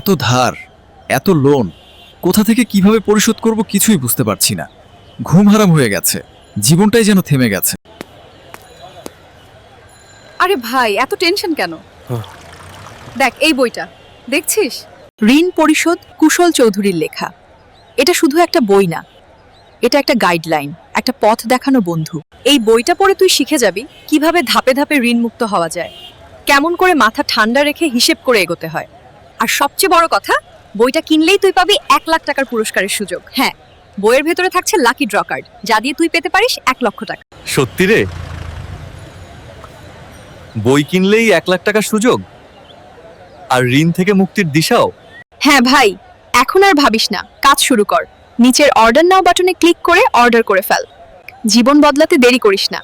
এত ধার এত লোন কোথা থেকে কীভাবে পরিশোধ করব কিছুই বুঝতে পারছি না। ঘুম হারাম হয়ে গেছে জীবনটাই যেন থেমে গেছে। আরে ভাই এত টেনশন কেন? দেখ এই বইটা দেখছিস? ঋণ পরিশোধ কুশল চৌধুরীর লেখা। এটা শুধু একটা বই না এটা একটা গাইডলাইন একটা পথ দেখানো বন্ধু। এই বইটা পড়ে তুই শিখে যাবি কীভাবে ধাপে ধাপে ঋণ মুক্ত হওয়া যায়। কেমন করে মাথা ঠান্ডা রেখে হিসেব করে এগোতে হয়। আর সবচেয়ে বড় কথা বইটা কিনলেই তুই পাবি এক লাখ টাকার পুরস্কারের সুযোগ। হ্যাঁ বইয়ের ভেতরে থাকছে লাকি ড্র কার্ড যা দিয়ে তুই পেতে পারিস এক লক্ষ টাকা। সত্যি রে? বই কিনলেই এক লাখ টাকার সুযোগ? আর ঋণ থেকে মুক্তির দিশাও? হ্যাঁ ভাই এখন আর ভাবিস না কাজ শুরু কর। নিচের অর্ডার নাও বাটনে ক্লিক করে অর্ডার করে ফেল। জীবন বদলাতে দেরি করিস না।